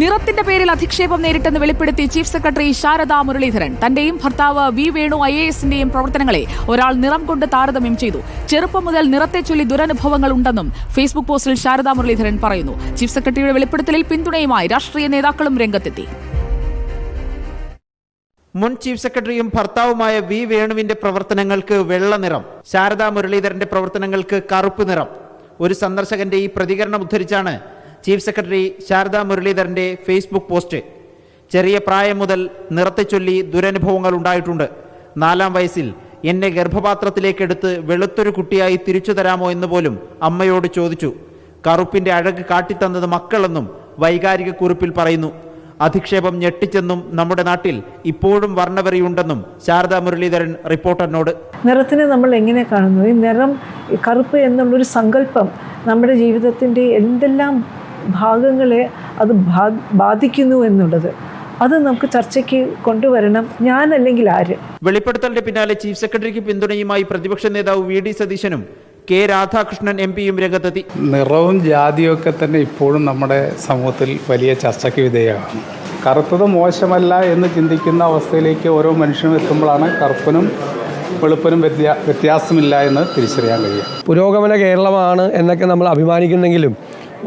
നിറത്തിന്റെ പേരിൽ അധിക്ഷേപം നേരിട്ടെന്ന് വെളിപ്പെടുത്തി ചീഫ് സെക്രട്ടറി ശാരദാ മുരളീധരൻ. തന്റെയും ഭർത്താവ് വി വേണു ഐ എ എസിന്റെയും പ്രവർത്തനങ്ങളെ ഒരാൾ നിറം കൊണ്ട് താരതമ്യം ചെയ്തു. ചെറുപ്പം മുതൽ നിറത്തെ ചൊല്ലി ദുരനുഭവങ്ങൾ ഉണ്ടെന്നും ഫേസ്ബുക്ക് പോസ്റ്റിൽ ശാരദാ മുരളീധരൻ പറയുന്നു. ചീഫ് സെക്രട്ടറിയുടെ വെളിപ്പെടുത്തലിൽ പിന്തുണയുമായി രാഷ്ട്രീയ നേതാക്കളും രംഗത്തെത്തി. മുൻ ചീഫ് സെക്രട്ടറിയും ഭർത്താവുമായ വി വേണുവിന്റെ പ്രവർത്തനങ്ങൾക്ക് വെള്ള നിറം ശാരദാ മുരളീധരന്റെ പ്രവർത്തനങ്ങൾക്ക് കറുപ്പ് നിറം. ഒരു സന്ദർശകന്റെ ഈ പ്രതികരണം ഉദ്ധരിച്ചാണ് ചീഫ് സെക്രട്ടറി ശാരദാ മുരളീധരന്റെ ഫേസ്ബുക്ക് പോസ്റ്റ്. ചെറിയ പ്രായം മുതൽ നിറത്തെ ചൊല്ലി ദുരനുഭവങ്ങൾ ഉണ്ടായിട്ടുണ്ട്. നാലാം വയസ്സിൽ എന്നെ ഗർഭപാത്രത്തിലേക്കെടുത്ത് വെളുത്തൊരു കുട്ടിയായി തിരിച്ചു തരാമോ എന്ന് പോലും അമ്മയോട് ചോദിച്ചു. കറുപ്പിന്റെ അഴക് കാട്ടിത്തന്നത് മക്കളെന്നും വൈകാരിക കുറിപ്പിൽ പറയുന്നു. അധിക്ഷേപം ഞെട്ടിച്ചെന്നും നമ്മുടെ നാട്ടിൽ ഇപ്പോഴും വർണവെറിയുണ്ടെന്നും ശാരദാ മുരളീധരൻ റിപ്പോർട്ടറിനോട്. നിറത്തിനെ നമ്മൾ എങ്ങനെ കാണുന്നു? ഈ നിറം കറുപ്പ് എന്നുള്ളൊരു സങ്കല്പം നമ്മുടെ ജീവിതത്തിന്റെ എന്തെല്ലാം ഭാഗങ്ങളെ അത് ബാ- ബാധിക്കുന്നു എന്നുള്ളത്. അത് നമുക്ക് ചർച്ചയ്ക്ക് കൊണ്ടുവരണം. ഞാനല്ലെങ്കിൽ ആര്? വെളിപ്പെടുത്തലിന്റെ പിന്നാലെ ചീഫ് സെക്രട്ടറിക്ക് പിന്തുണയുമായി പ്രതിപക്ഷ നേതാവ് വി ഡി സതീശനും കെ രാധാകൃഷ്ണൻ എം പിയും രംഗത്തെത്തി. നിറവും ജാതിയും ഒക്കെ തന്നെ ഇപ്പോഴും നമ്മുടെ സമൂഹത്തിൽ വലിയ ചർച്ചയ്ക്ക് വിധേയമാണ്. കറുത്തത് മോശമല്ല എന്ന് ചിന്തിക്കുന്ന അവസ്ഥയിലേക്ക് ഓരോ മനുഷ്യനും എത്തുമ്പോഴാണ് കറുപ്പനും വെളുപ്പനും വ്യത്യാ വ്യത്യാസമില്ല എന്ന് തിരിച്ചറിയാൻ കഴിയുക. പുരോഗമന കേരളമാണ് എന്നൊക്കെ നമ്മൾ അഭിമാനിക്കുന്നെങ്കിലും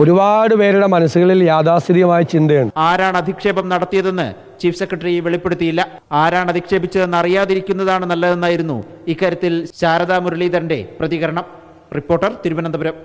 ഒരുപാട് പേരുടെ മനസ്സുകളിൽ യാഥാസ്ഥിതികമായ ചിന്തയാണ് ആരാണ് അധിക്ഷേപം നടത്തിയതെന്ന് ചീഫ് സെക്രട്ടറി വെളിപ്പെടുത്തിയില്ല. ആരാണ് അധിക്ഷേപിച്ചതെന്ന് അറിയാതിരിക്കുന്നതാണ് നല്ലതെന്നായിരുന്നു ഇക്കാര്യത്തിൽ ശാരദാ മുരളീധരന്റെ പ്രതികരണം. റിപ്പോർട്ടർ തിരുവനന്തപുരം.